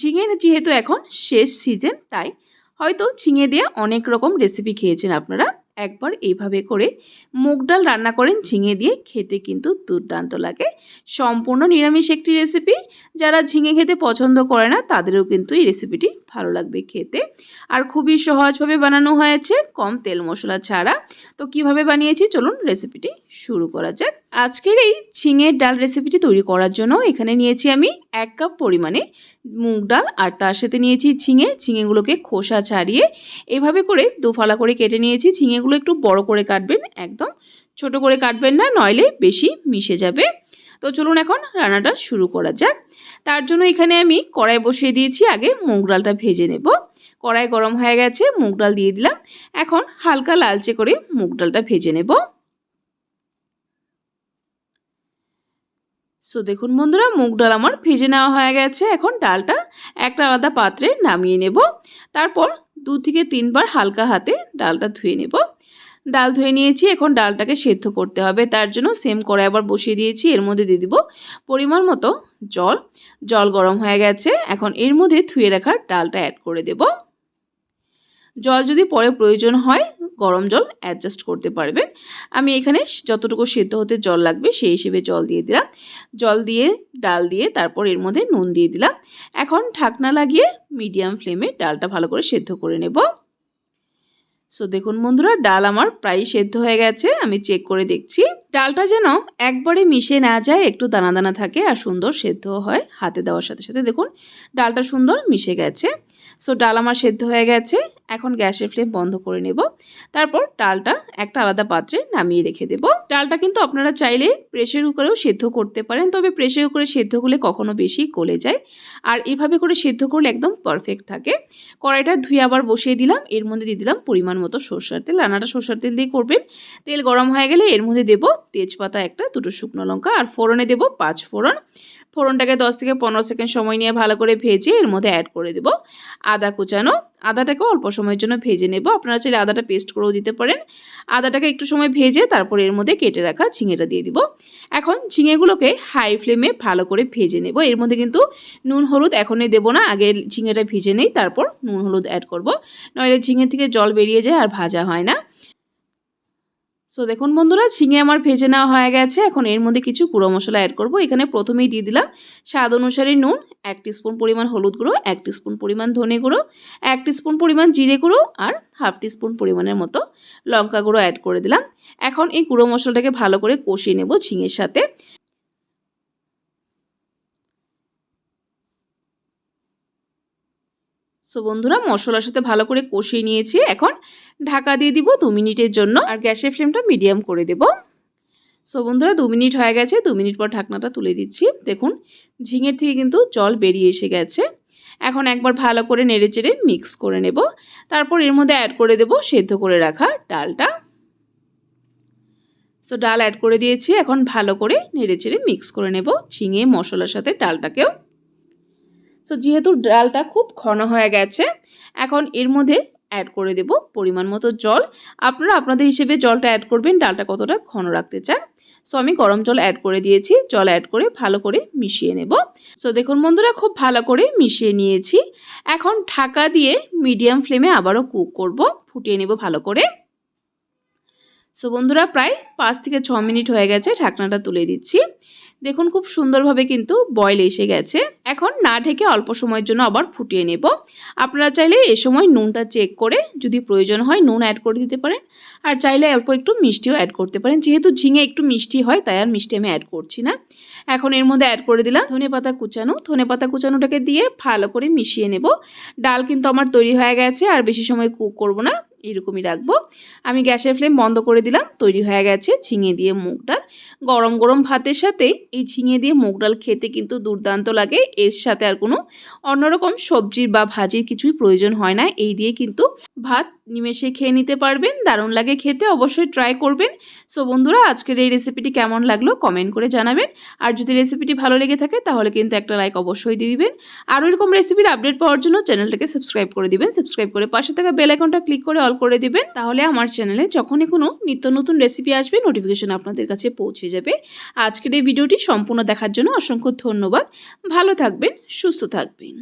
ঝিঙের যেহেতু এখন শেষ সিজন তাই হয়তো ঝিঙে দিয়ে অনেক রকম রেসিপি খেয়েছেন আপনারা। একবার এইভাবে করে মুগ ডাল রান্না করেন, ঝিঙে দিয়ে খেতে কিন্তু দুর্দান্ত লাগে। সম্পূর্ণ নিরামিষ একটি রেসিপি যারা ঝিঙে খেতে পছন্দ করে না, তাদেরও কিন্তু এই রেসিপিটি ভালো লাগবে খেতে। আর খুবই সহজভাবে বানানো হয়েছে, কম তেল মশলা ছাড়া। তো কীভাবে বানিয়েছি? চলুন রেসিপিটি শুরু করা যাক। আজকের এই ঝিঙের ডাল রেসিপিটি তৈরি করার জন্য এখানে নিয়েছি আমি এক কাপ পরিমাণে মুগ ডাল আর তার সাথে নিয়েছি ঝিঙে। ঝিঙেগুলোকে খোসা ছাড়িয়ে এভাবে করে দুফালা করে কেটে নিয়েছি। ঝিঙেগুলো একটু বড় করে কাটবেন, একদম ছোট করে কাটবেন না, নইলে বেশি মিশে যাবে। তো চলুন এখন রান্নাটা শুরু করা যাক। তার জন্য এখানে আমি কড়াই বসিয়ে দিয়েছি। আগে মুগ ডালটা ভেজে নেব। কড়াই গরম হয়ে গেছে, মুগ ডাল দিয়ে দিলাম। এখন হালকা লালচে করে মুগ ডালটা ভেজে নেব। সো দেখুন বন্ধুরা, মুগ ডাল আমার ভেজে নেওয়া হয়ে গেছে। এখন ডালটা একটা আলাদা পাত্রে নামিয়ে নেব। তারপর দু থেকে তিনবার হালকা হাতে ডালটা ধুয়ে নেব। ডাল ধুয়ে নিয়েছি, এখন ডালটাকে সেদ্ধ করতে হবে। তার জন্য সেম করে আবার বসিয়ে দিয়েছি। এর মধ্যে দিয়ে দিব পরিমাণ মতো জল। জল গরম হয়ে গেছে। এখন এর মধ্যে ধুয়ে রাখা ডালটা অ্যাড করে দেব। জল যদি পরে প্রয়োজন হয়, গরম জল অ্যাডজাস্ট করতে পারবেন। আমি এখানে যতটুকু সেদ্ধ হতে জল লাগবে সেই হিসেবে জল দিয়ে দিলাম। জল দিয়ে, ডাল দিয়ে, তারপর এর মধ্যে নুন দিয়ে দিলাম। এখন ঢাকনা লাগিয়ে মিডিয়াম ফ্লেমে ডালটা ভালো করে সেদ্ধ করে নেব। সো দেখুন বন্ধুরা, ডাল আমার প্রায় সেদ্ধ হয়ে গেছে, আমি চেক করে দেখছি। ডালটা যেন একবারে মিশে না যায়, একটু দানা দানা থাকে আর সুন্দর সেদ্ধ হয় হাতে দেওয়ার সাথে সাথে। দেখুন, ডালটা সুন্দর মিশে গেছে। সো ডাল আমার সেদ্ধ হয়ে গেছে। এখন গ্যাসের ফ্লেম বন্ধ করে নেব। তারপর ডালটা একটা আলাদা পাত্রে নামিয়ে রেখে দেব। ডালটা কিন্তু আপনারা চাইলে প্রেশার কুকারেও সেদ্ধ করতে পারেন, তবে প্রেশার কুকারে সেদ্ধ করলে কখনো বেশি গলে যায়। আর এভাবে করে সেদ্ধ করলে একদম পারফেক্ট থাকে। কড়াইটা ধুয়ে আবার বসিয়ে দিলাম। এর মধ্যে দিয়ে দিলাম পরিমাণ মতো সর্ষার তেল। রান্নাটা সর্ষার তেল দিয়ে করবেন। তেল গরম হয়ে গেলে এর মধ্যে দেব তেজপাতা একটা, দুটো শুকনো লঙ্কা, আর ফোড়নে দেব পাঁচ ফোড়ন। ফোড়নটাকে দশ থেকে পনেরো সেকেন্ড সময় নিয়ে ভালো করে ভেজে এর মধ্যে অ্যাড করে দেব। আদা কুচানো, আদাটাকে অল্প সময়ের জন্য ভেজে নেব। আপনারা চাইলে আদাটা পেস্ট করেও দিতে পারেন। আদাটাকে একটু সময় ভেজে তারপর এর মধ্যে কেটে রাখা ঝিঙেটা দিয়ে দিব। এখন ঝিঙেগুলোকে হাই ফ্লেমে ভালো করে ভেজে নেব। এর মধ্যে কিন্তু নুন, হলুদ এখনই দেবো না, আগে ঝিঙেটা ভেজে নেই, তারপর নুন, হলুদ অ্যাড করব। নইলে ঝিঙে থেকে জল বেরিয়ে যায় আর ভাজা হয় না। সো দেখুন বন্ধুরা, ঝিঙে আমার ভেজে নেওয়া হয়ে গেছে। এখন এর মধ্যে কিছু গুঁড়ো মশলা অ্যাড করব। এখানে প্রথমেই দিয়ে দিলাম স্বাদ অনুসারে নুন, এক স্পুন পরিমাণ হলুদ গুঁড়ো, এক স্পুন পরিমাণ ধনে গুঁড়ো, এক স্পুন পরিমাণ জিরে গুঁড়ো আর হাফ স্পুন পরিমাণের মতো লঙ্কা গুঁড়ো অ্যাড করে দিলাম। এখন এই গুঁড়ো মশলাটাকে ভালো করে কষিয়ে নেব ঝিঙের সাথে। সো বন্ধুরা, মশলার সাথে ভালো করে কষিয়ে নিয়েছি। এখন ঢাকা দিয়ে দিব দু মিনিটের জন্য আর গ্যাসের ফ্লেমটা মিডিয়াম করে দেব। সো বন্ধুরা, দু মিনিট হয়ে গেছে। দু মিনিট পর ঢাকনাটা তুলে দিচ্ছি। দেখুন, ঝিঙের থেকে কিন্তু জল বেরিয়ে এসে গেছে। এখন একবার ভালো করে নেড়ে চেড়ে মিক্স করে নেব। তারপর এর মধ্যে অ্যাড করে দেব সেদ্ধ করে রাখা ডালটা। সো ডাল অ্যাড করে দিয়েছি। এখন ভালো করে নেড়ে চেড়ে মিক্স করে নেব ঝিঙে মশলার সাথে ডালটাকেও। সো যেহেতু ডালটা খুব ঘন হয়ে গেছে, এখন এর মধ্যে অ্যাড করে দেব পরিমাণ মতো জল। আপনারা আপনাদের হিসেবে জলটা অ্যাড করবেন, ডালটা কতটা ঘন রাখতে চান। সো আমি গরম জল অ্যাড করে দিয়েছি, জল অ্যাড করে ভালো করে মিশিয়ে নেব। সো দেখুন বন্ধুরা, খুব ভালো করে মিশিয়ে নিয়েছি। এখন ঢাকা দিয়ে মিডিয়াম ফ্লেমে আবারও কুক করব, ফুটিয়ে নেব ভালো করে। সো বন্ধুরা, প্রায় পাঁচ থেকে ছ মিনিট হয়ে গেছে, ঢাকনাটা তুলে দিচ্ছি। দেখুন খুব সুন্দরভাবে কিন্তু বয়েল এসে গেছে। এখন না ঢেকে অল্প সময়ের জন্য আবার ফুটিয়ে নেব। আপনারা চাইলে এ সময় নুনটা চেক করে যদি প্রয়োজন হয় নুন অ্যাড করে দিতে পারেন। আর চাইলে অল্প একটু মিষ্টিও অ্যাড করতে পারেন। যেহেতু ঝিঙে একটু মিষ্টি হয়, তাই আর মিষ্টি আমি অ্যাড করছি না। এখন এর মধ্যে অ্যাড করে দিলাম ধনে পাতা কুচানো। ধনে পাতা কুচানোটাকে দিয়ে ভালো করে মিশিয়ে নেব। ডাল কিন্তু আমার তৈরি হয়ে গেছে, আর বেশি সময় কুক করব না। এরকমই রাখব। আমি গ্যাসের ফ্লেম বন্ধ করে দিলাম, তৈরি হয়ে গেছে ঝিঙে দিয়ে মুগ ডাল। গরম গরম ভাতের সাথে এই ঝিঙে দিয়ে মুগ ডাল খেতে কিন্তু দুর্দান্ত লাগে। এর সাথে আর কোনো অন্যরকম সবজির বা ভাজির কিছুই প্রয়োজন হয় না। এই দিয়ে কিন্তু ভাত নিমেষে খেয়ে নিতে পারবেন, দারুণ লাগে খেতে অবশ্যই ট্রাই করবেন। সো বন্ধুরা, আজকের এই রেসিপিটি কেমন লাগল কমেন্ট করে জানাবেন। আর যদি রেসিপিটি ভালো লেগে থাকে, তাহলে কিন্তু একটা লাইক অবশ্যই দিয়ে দিবেন। আর ওইরকম রেসিপির আপডেট পাওয়ার জন্য চ্যানেলটাকে সাবস্ক্রাইব করে দিবেন। সাবস্ক্রাইব করে পাশে থাকা বেল আইকনটা ক্লিক করে অল করে দিবেন। তাহলে আমার চ্যানেলে যখনই কোনো নিত্য নতুন রেসিপি আসবে নোটিফিকেশন আপনাদের কাছে পৌঁছে যাবে। আজকের এই ভিডিওটি সম্পূর্ণ দেখার জন্য অসংখ্য ধন্যবাদ। ভালো থাকবেন, সুস্থ থাকবেন।